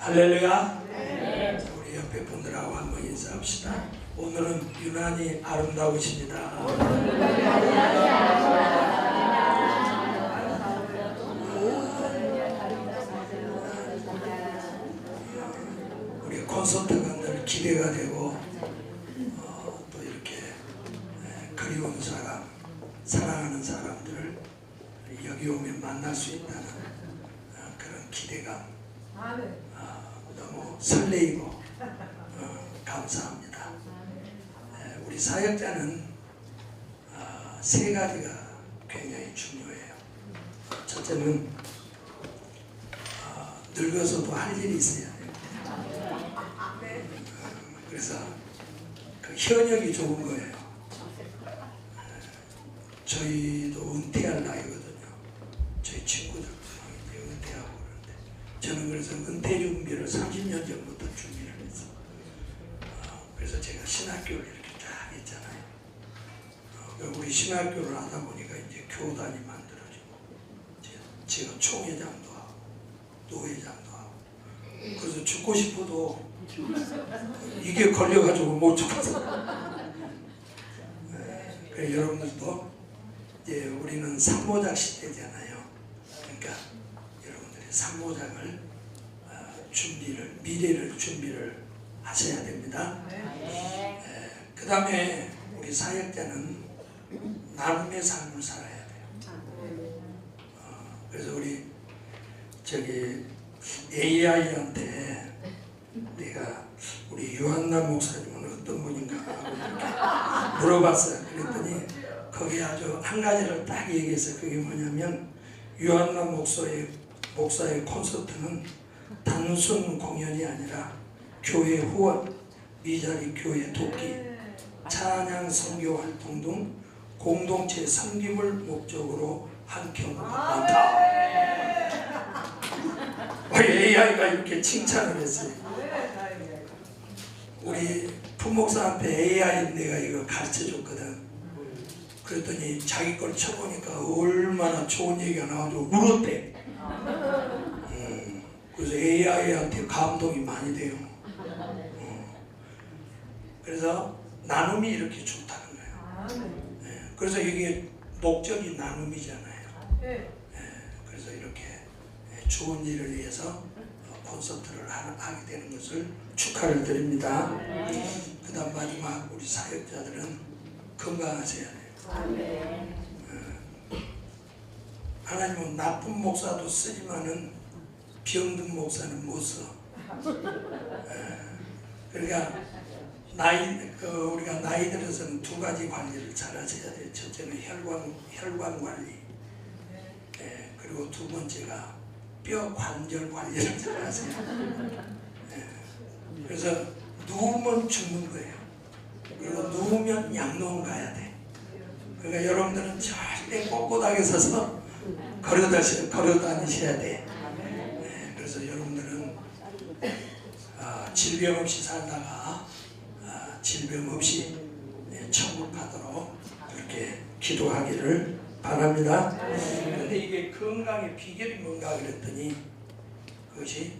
할렐루야. 자, 우리 옆에 분들하고 한번 인사합시다. 오늘은 유난히 아름다우십니다. 우리 콘서트가 늘 기대가 되고 어, 또 이렇게 에, 그리운 사람, 사랑하는 사람들을 여기 오면 만날 수 있다는 어, 그런 기대감 어, 너무 설레이고 어, 감사합니다. 에, 우리 사역자는 어, 세 가지가 굉장히 중요해요. 첫째는 어, 늙어서도 할 일이 있어야 돼요. 그래서 그 현역이 좋은 거예요. 저희도 은퇴할 나이거든요. 저희 친구들도 이제 은퇴하고 그러는데 저는 그래서 은퇴 준비를 30년 전부터 준비를 했어. 어, 그래서 제가 신학교를 이렇게 쫙 했잖아요. 어, 그리고 우리 신학교를 하다 보니까 이제 교단이 만들어지고 제- 제가 총회장도 하고 노회장도 하고 그래서 죽고 싶어도 이게 걸려가지고 못 죽어서. 네, 여러분들도 이제 우리는 삼모작 시대잖아요. 그러니까 삼모작을 어, 준비를 미래를 준비를 하셔야 됩니다. 그 다음에 우리 사역자는 나눔의 삶을 살아야 돼요. 어, 그래서 우리 저기 AI한테 내가 우리 유한나 목사님은 어떤 분인가 하고 물어봤어요. 그랬더니 거기 아주 한 가지를 딱 얘기해서 그게 뭐냐면 유한나 목사의 목사의 콘서트는 단순 공연이 아니라 교회 후원, 미자리 교회 돕기, 찬양 선교 활동 등 공동체 섬김을 목적으로 한 경우가 많다. AI가 이렇게 칭찬을 했어요. 우리 부목사한테 AI 내가 이거 가르쳐 줬거든. 그랬더니 자기 걸 쳐보니까 얼마나 좋은 얘기가 나와가지고 울었대. AI한테 감동이 많이 돼요. 어. 그래서 나눔이 이렇게 좋다는 거예요. 예, 그래서 이게 목적이 나눔이잖아요. 예, 그래서 이렇게 예, 좋은 일을 위해서 어, 콘서트를 하- 하게 되는 것을 축하를 드립니다. 그 다음 마지막 우리 사역자들은 건강하셔야 돼요. 어, 하나님은 나쁜 목사도 쓰지만은 병든 목사는 못 써. 예, 그러니까 나이 그 우리가 나이 들어서는 두 가지 관리를 잘 하셔야 돼요. 첫째는 혈관 혈관 관리. 예, 그리고 두 번째가 뼈 관절 관리를 잘 하세요. 예, 그래서 누우면 죽는 거예요. 그리고 누우면 양농 가야 돼. 그러니까 여러분들은 절대 꼿꼿하게 서서 걸어 다시 걸어 다니셔야 돼. 예, 그래서 여러분들은 아, 질병 없이 살다가 아, 질병 없이 예, 천국 가도록 그렇게 기도하기를 바랍니다. 그런데 이게 건강의 비결이 뭔가 그랬더니 그것이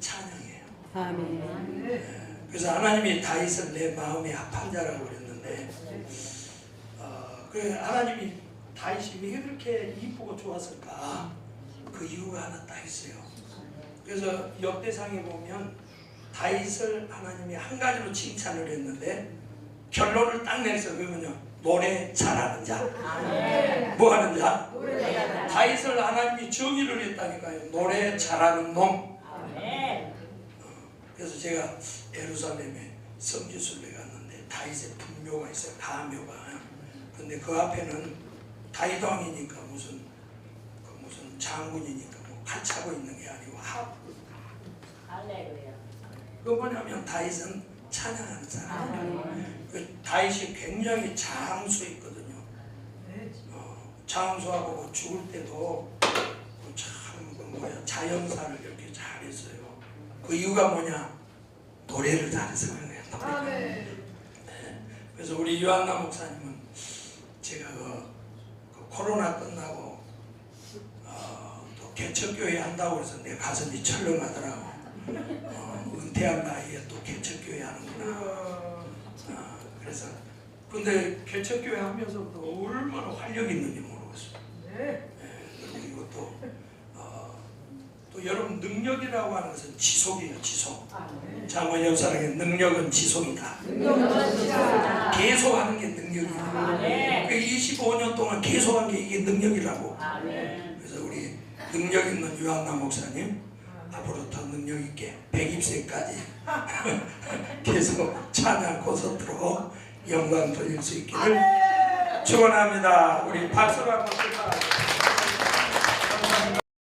찬양이에요. 아멘. 그래서 하나님이 다윗을 내 마음의 합한 자라고 그랬는데 어, 그 하나님이 다윗이 왜 그렇게 이쁘고 좋았을까? 그 이유가 하나 딱 있어요. 그래서 역대상에 보면 다윗을 하나님이 한 가지로 칭찬을 했는데 결론을 딱 내서 그러면요 노래 잘하는 자, 뭐 하는 자? 다윗을 하나님이 정의를 했다니까요. 노래 잘하는 놈. 그래서 제가 예루살렘에 성지순례 갔는데 다윗의 분묘가 있어요. 가묘가. 근데 그 앞에는 다윗 왕이니까 무슨 그 무슨 장군이니까 뭐 칼차고 있는 게 아니고 합. 할렐루야. 그 뭐냐면 다윗은 찬양하는 사람이에요. 그 다윗이 굉장히 장수했거든요. 어, 장수하고 죽을 때도 참그 뭐야 자연사를 이렇게 잘했어요. 그 이유가 뭐냐? 노래를 잘해서 그런 거예요. 노래. 그래서 우리 유한나 목사님은 제가 그, 그 코로나 끝나고 어, 또 개척교회 한다고 해서 내가 가슴이 철렁하더라고. 어, 은퇴한 나이에 또 개척교회 하는구나. 아, 그래서 근데 개척교회 하면서도 얼마나 활력 있는지 모르겠어요. 예, 그리고 또, 어, 또 여러분 능력이라고 하는 것은 지속이에요, 지속. 장원 옆사람에게 능력은 지속이다. 계속하는 게 능력이다. 네. 그 25년 동안 계속한 게 이게 능력이라고. 아멘. 그래서 우리 능력 있는 유한나 목사님 앞으로 더 능력 있게 120세까지 계속 찬양 콘서트로 영광 돌릴 수 있기를 축원합니다. 우리 박수로 한번 축하합니다.